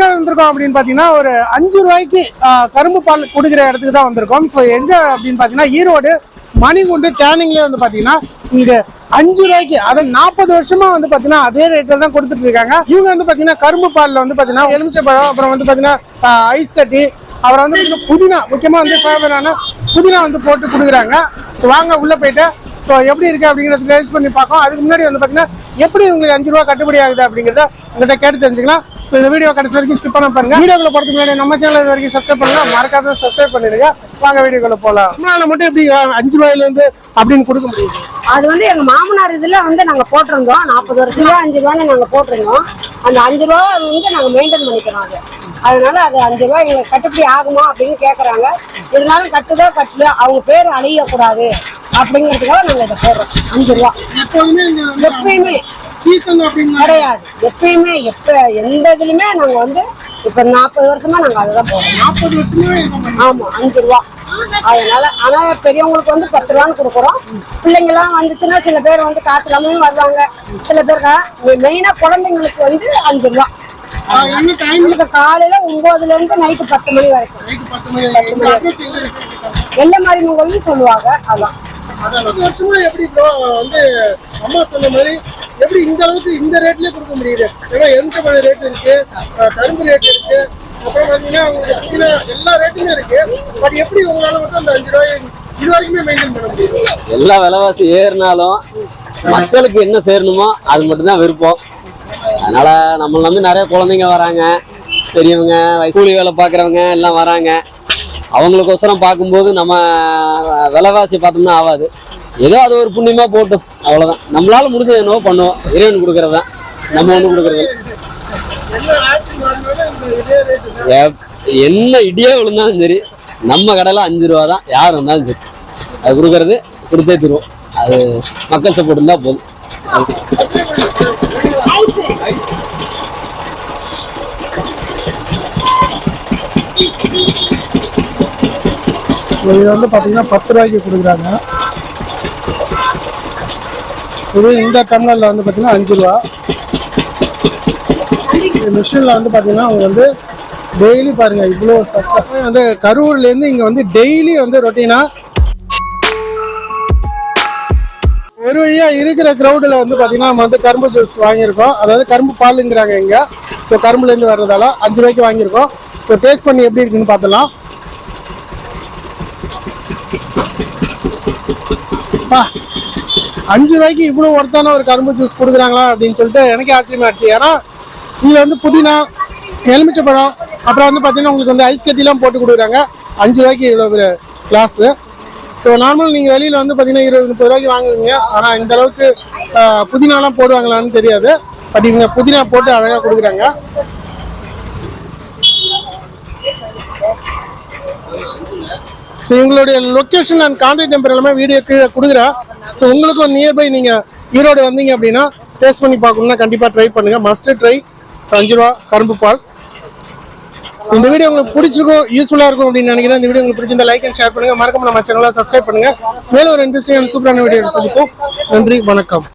எங்க வந்திருக்கோம் அப்படின்னு பாத்தீங்கன்னா ஒரு அஞ்சு ரூபாய்க்கு கரும்பு பால் கொடுக்குற இடத்துக்கு தான் வந்திருக்கோம். ஸோ எங்க அப்படின்னு பாத்தீங்கன்னா ஈரோடு மணிகுண்டு டேனிங்லேயே வந்து பாத்தீங்கன்னா இங்க அஞ்சு ரூபாய்க்கு அது நாற்பது வருஷமா வந்து பாத்தீங்கன்னா அதே ரேட்ல தான் கொடுத்துட்டு இருக்காங்க. இவங்க வந்து பாத்தீங்கன்னா கரும்பு பாலில் வந்து பாத்தீங்கன்னா எலுமிச்சை பழம் அப்புறம் வந்து பாத்தீங்கன்னா ஐஸ் கட்டி அப்புறம் வந்து புதினா முக்கியமா வந்து ஃபேவரான புதினா வந்து போட்டு கொடுக்குறாங்க. ஸோ வாங்க உள்ள போயிட்டு ஸோ எப்படி இருக்கு அப்படிங்கிறத டேஸ்ட் பண்ணி பார்ப்போம் அதுக்கு முன்னாடி வந்து பார்த்தீங்கன்னா எப்படி உங்களுக்கு அஞ்சு ரூபா கட்டுப்படி ஆகுது அப்படிங்கிறத உங்கள்கிட்ட கேட்டு தெரிஞ்சுக்கலாம். ஸோ இந்த வீடியோ கடைசி வரைக்கும் ஸ்கிப் பண்ண பாருங்க. வீடியோக்குள்ள போகிறதுக்கு முன்னாடி நம்ம சேனல் இது வரைக்கும் சப்ஸ்கிரைப் பண்ணலாம் மறக்காத சப்ஸ்கிரைப் பண்ணிடுங்க. வாங்க வீடியோக்குள்ள போகலாம் நம்மளால மட்டும் எப்படி அஞ்சு ரூபாயிலேருந்து அப்படின்னு கொடுக்க முடியும்? அது வந்து எங்கள் மாமனார் இதில் வந்து நாங்கள் போட்டிருந்தோம். நாற்பது வருஷம் ரூபா அஞ்சு ரூபான்னு நாங்கள் போட்டிருந்தோம். அந்த அஞ்சு ரூபா வந்து நாங்கள் மெயின்டைன் பண்ணிக்கிறோம் அது. அதனால அது அஞ்சு ரூபா எங்களுக்கு கட்டுப்படி ஆகுமா அப்படின்னு கேட்குறாங்க இருந்தாலும் கட்டுதோ கட்டலையோ அவங்க பேர் அழியக்கூடாது. அப்படிங்கிறதுக்காக நாங்க இதை போடுறோம். அஞ்சு ரூபா. எப்பயுமே சீசன் கிடையாது. எப்பயுமே எப்ப எந்த இதுலயுமே நாங்க வந்து இப்ப நாற்பது வருஷமா நாங்க அதை தான் போடுறோம். நாற்பது வருஷமே. ஆமா அஞ்சு ரூபா. அதனால ஆனா பெரியவங்களுக்கு வந்து பத்து ரூபான்னு கொடுக்குறோம். பிள்ளைங்க எல்லாம் வந்துச்சுன்னா சில பேர் வந்து காசு இல்லாமலும் வருவாங்க. சில பேர் மெயினா குழந்தைங்களுக்கு வந்து அஞ்சு ரூபா. காலையில ஒன்பதுல இருந்து நைட்டு பத்து மணி வரைக்கும். இருக்கு? வெள்ளை மாரியம்மன் சொல்லுவாங்க அதான் அறுபது வருஷமா எப்படி ப்ரோ வந்து அம்மா சொன்ன மாதிரி எப்படி இந்த அளவுக்கு இந்த ரேட்லயே கொடுக்க முடியுது? ஏன்னா எலுமிச்சம்பழம் ரேட் இருக்கு? கரும்பு ரேட் இருக்கு. அப்புறம் பாத்தீங்கன்னா உங்களுக்கு புதினா எல்லா ரேட்டுமே இருக்கு. பட் எப்படி உங்களால மட்டும் அந்த அஞ்சு ரூபாய் இது வரைக்குமே மெயின்டைன் பண்ண முடியுது? எல்லா விலைவாசி ஏறினாலும் மக்களுக்கு என்ன சேரணுமோ அது மட்டும்தான் விருப்பம். அதனால நம்மள நம்பி நிறைய குழந்தைங்க வராங்க. பெரியவங்க வயசு கூலி வேலை பார்க்குறவங்க எல்லாம் வராங்க. அவங்களுக்கோசரம் பார்க்கும்போது நம்ம விலைவாசி பார்த்தோம்னா ஆகாது. ஏதோ அது ஒரு புண்ணியமா போட்டும். அவ்வளோதான் நம்மளால முடிஞ்சது என்னவோ பண்ணுவோம். இறைவன் கொடுக்கறது தான். நம்ம ஒன்றும் கொடுக்கறது என்ன எப்- என்ன இடியே விழுந்தாலும் சரி நம்ம கடையில் அஞ்சு ரூபா தான். யார் இருந்தாலும் சரி. அது கொடுக்கறது கொடுத்தே தருவோம். அது மக்கள் சப்போர்ட் இருந்தால் போதும். ஸோ இது வந்து பார்த்தீங்கன்னா பத்து ரூபாய்க்கு கொடுக்குறாங்க. இது இந்த டம்ளரில் வந்து பார்த்தீங்கன்னா அஞ்சு ரூபா. இந்த மிஷினில் வந்து பார்த்தீங்கன்னா அவங்க வந்து டெய்லி பாருங்க இவ்வளோ சத்தம். வந்து கரூர்லேருந்து இங்கே வந்து டெய்லி வந்து ரொட்டீனாக ஒரு வழியாக இருக்கிற கிரௌடில் வந்து பார்த்தீங்கன்னா நம்ம வந்து கரும்பு ஜூஸ் வாங்கியிருக்கோம். அதாவது கரும்பு பாலுங்கிறாங்க இங்கே. ஸோ கரும்புலேருந்து வர்றதால அஞ்சு ரூபாய்க்கு வாங்கியிருக்கோம். ஸோ டேஸ்ட் பண்ணி எப்படி இருக்குன்னு பார்த்தலாம் பா அஞ்சு ரூபாய்க்கு இவ்வளோ ஒர்த்தான ஒரு கரும்பு ஜூஸ் கொடுக்குறாங்களா அப்படின்னு சொல்லிட்டு எனக்கே ஆச்சரியமாகிடுச்சு ஆச்சு ஏன்னா இதில் வந்து புதினா எலுமிச்சை பழம் அப்புறம் வந்து பார்த்தீங்கன்னா உங்களுக்கு வந்து ஐஸ் கட்டிலாம் போட்டு கொடுக்குறாங்க. அஞ்சு ரூபாய்க்கு இவ்வளோ கிளாஸு ஸோ நார்மல் நீங்கள் வெளியில் வந்து பார்த்தீங்கன்னா இருபது முப்பது ரூபாய்க்கு வாங்குவீங்க. ஆனால் இந்த அளவுக்கு புதினாலாம் போடுவாங்களான்னு தெரியாது. பட் இவங்க புதினா போட்டு அழகாக கொடுக்குறாங்க. ஸோ இவங்களுடைய லொக்கேஷன் அண்ட் கான்டாக்ட் நம்பர் எல்லாமே வீடியோ கீழே கொடுக்குறேன். ஸோ உங்களுக்கும் நியர்பை நீங்கள் ஈரோடு வந்தீங்க அப்படின்னா டேஸ்ட் பண்ணி பார்க்கணும்னா கண்டிப்பாக ட்ரை பண்ணுங்கள் மஸ்ட் ட்ரை ஸோ அஞ்சு ரூபா கரும்பு பால். ஸோ இந்த வீடியோ உங்களுக்கு பிடிச்சிருக்கும் யூஸ்ஃபுல்லாக இருக்கும் அப்படின்னு நினைக்கிறேன். இந்த வீடியோ உங்களுக்கு பிடிச்சிருந்தா லைக் அண்ட் ஷேர் பண்ணுங்கள் மறக்காம நம்ம சேனலாக சப்ஸ்கிரைப் பண்ணுங்கள் மேலும் ஒரு இன்ட்ரெஸ்டிங் சூப்பரான வீடியோ சந்திப்போம் நன்றி வணக்கம்.